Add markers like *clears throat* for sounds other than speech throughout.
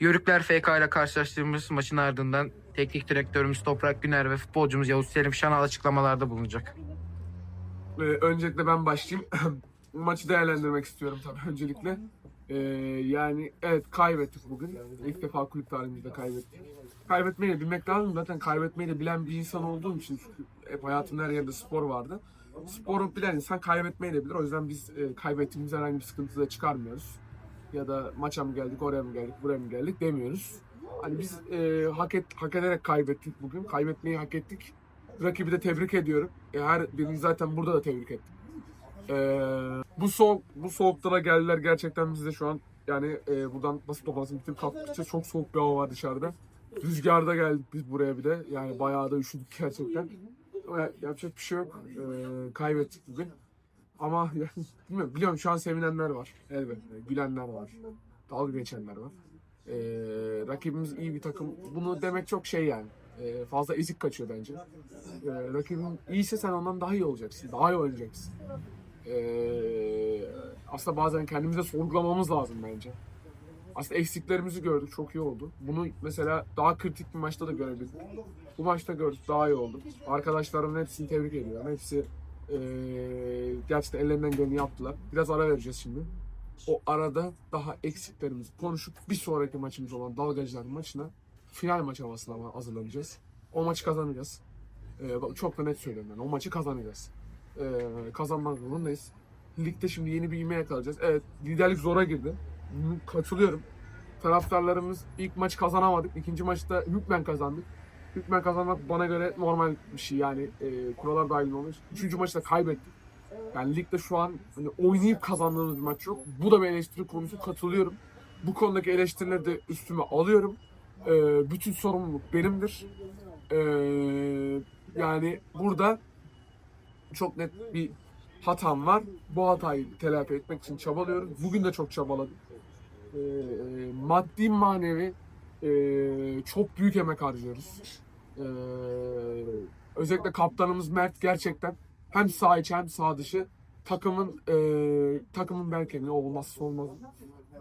Yörükler FK ile karşılaştığımız maçın ardından teknik direktörümüz Toprak Güner ve futbolcumuz Yavuz Selim Şanal açıklamalarda bulunacak. Ee, öncelikle ben başlayayım. *clears throat* Maçı değerlendirmek istiyorum tabii öncelikle. Ee, yani evet kaybettik bugün. İlk defa kulüp tarihimizde kaybettik. Kaybetmeyi de bilmek lazım. Zaten kaybetmeyi de bilen bir insan olduğum için hep hayatımda her yerde spor vardı. Sporu bilen insan kaybetmeyi de bilir. O yüzden biz e, kaybettiğimiz herhangi bir sıkıntı da çıkarmıyoruz. Ya da maça mı geldik, oraya mı geldik, buraya mı geldik demiyoruz. Hani biz e, hak, et, hak ederek kaybettik bugün. Kaybetmeyi hak ettik. Rakibi de tebrik ediyorum. E, her birini zaten burada da tebrik ettim. E, bu soğuk bu soğuklara geldiler gerçekten biz de şu an yani e, buradan basın toplantısını bitirip kalktıkça çok soğuk bir hava var dışarıda. Rüzgarda geldik biz buraya bir de. Yani bayağı da üşüdük gerçekten. Ama yapacak bir şey yok. E, kaybettik bugün. Ama *laughs* bilmiyorum, biliyorum şu an sevinenler var. Elbette. Gülenler var. Dalga geçenler var. E, rakibimiz iyi bir takım. Bunu demek çok şey yani. E, fazla ezik kaçıyor bence. E, rakibin iyiyse sen ondan daha iyi olacaksın. Daha iyi oynayacaksın. E, aslında bazen kendimize sorgulamamız lazım bence. Aslında eksiklerimizi gördük. Çok iyi oldu. Bunu mesela daha kritik bir maçta da görebildik. Bu maçta gördük. Daha iyi oldu. Arkadaşlarımın hepsini tebrik ediyorum. Hepsi e, gerçekten ellerinden geleni yaptılar. Biraz ara vereceğiz şimdi. O arada daha eksiklerimizi konuşup bir sonraki maçımız olan Dalgacılar maçına final maç havasına hazırlanacağız. O maçı kazanacağız. Ee, çok da net söylüyorum ben. O maçı kazanacağız. Ee, kazanmak zorundayız. Ligde şimdi yeni bir ivme yakalayacağız. Evet liderlik zora girdi. Katılıyorum. Taraftarlarımız ilk maç kazanamadık. İkinci maçta hükmen kazandık. Hükmen kazanmak bana göre normal bir şey yani e, kurallar dahil olmuş. Üçüncü maçta kaybettik. Yani ligde şu an hani oynayıp kazandığımız bir maç yok. Bu da bir eleştiri konusu katılıyorum. Bu konudaki eleştirileri de üstüme alıyorum. Ee, bütün sorumluluk benimdir. Ee, yani burada çok net bir hatam var. Bu hatayı telafi etmek için çabalıyorum. Bugün de çok çabaladım. Ee, maddi manevi e, çok büyük emek harcıyoruz. Ee, özellikle kaptanımız Mert gerçekten hem sağ içi hem sağ dışı takımın e, takımın belki ne olmazsa olmaz.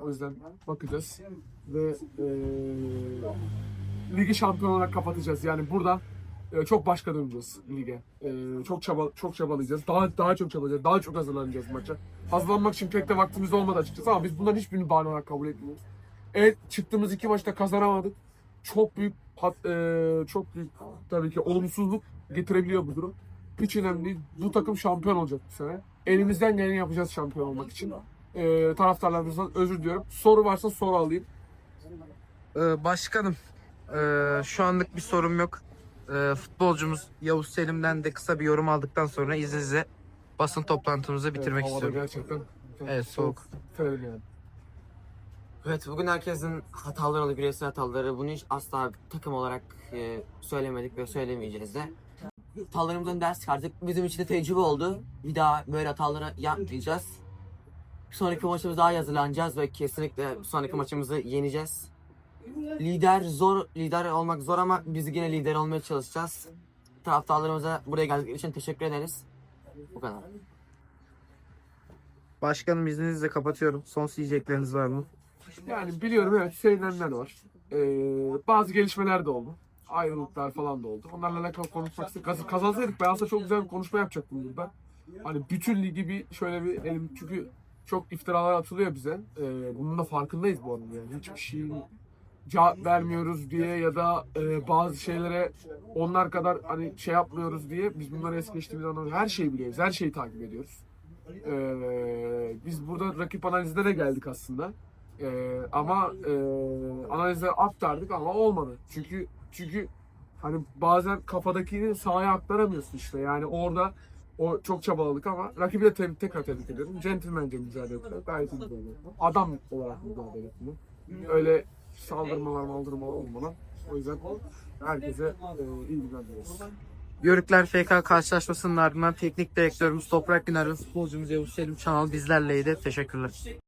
O yüzden bakacağız ve e, ligi şampiyon olarak kapatacağız. Yani burada e, çok başka döneceğiz lige. E, çok çaba çok çabalayacağız. Daha daha çok çabalayacağız. Daha çok hazırlanacağız maça. Hazırlanmak için pek de vaktimiz olmadı açıkçası ama biz bunların hiçbirini bahane olarak kabul etmiyoruz. Evet çıktığımız iki maçta kazanamadık. Çok büyük hat, e, çok büyük tabii ki olumsuzluk getirebiliyor bu durum. Hiç önemli değil. Bu takım şampiyon olacak bu sene. Elimizden geleni yapacağız şampiyon olmak için. E, taraftarlarımızdan özür diliyorum. Soru varsa soru alayım. Ee, başkanım, ee, şu anlık bir sorum yok. Ee, futbolcumuz Yavuz Selim'den de kısa bir yorum aldıktan sonra izninizle basın toplantımızı bitirmek Evet, istiyorum. Gerçekten. Evet, soğuk. Severim yani. Evet bugün herkesin hataları oldu, bireysel hataları. Bunu hiç asla takım olarak e, söylemedik ve söylemeyeceğiz de. Hatalarımızdan ders çıkardık. Bizim için de tecrübe oldu. Bir daha böyle hataları yapmayacağız. Sonraki maçımıza daha hazırlanacağız ve kesinlikle sonraki maçımızı yeneceğiz. Lider zor, lider olmak zor ama biz yine lider olmaya çalışacağız. Taraftarlarımıza buraya geldikleri için teşekkür ederiz. Bu kadar. Başkanım izninizle kapatıyorum. Son diyecekleriniz var mı? Yani biliyorum evet sevinenler var. Ee, bazı gelişmeler de oldu. Ayrılıklar falan da oldu. Onlarla alakalı konuşmak Kazansaydık ben aslında çok güzel bir konuşma yapacaktım burada. Hani bütün ligi bir şöyle bir elim çünkü çok iftiralar atılıyor bize. Ee, bunun da farkındayız bu arada yani. Hiçbir şey cevap vermiyoruz diye ya da e, bazı şeylere onlar kadar hani şey yapmıyoruz diye biz bunları es geçtiğimiz anlamda her şeyi biliyoruz. Her şeyi takip ediyoruz. Ee, biz burada rakip analizine de geldik aslında. Ee, ama e, analizleri aktardık ama olmadı. Çünkü çünkü hani bazen kafadakini sahaya aktaramıyorsun işte. Yani orada o çok çabaladık ama rakibi de te- tekrar tebrik ederim. Centilmence mücadele ettiler. Gayet iyi ettiler. Adam olarak mücadele ettiler. Öyle saldırmalar maldırmalar olmadan. O yüzden herkese e, iyi günler diliyoruz. Yörükler FK karşılaşmasının ardından teknik direktörümüz Toprak Güner ve futbolcumuz Yavuz Selim Çanal bizlerleydi. Teşekkürler.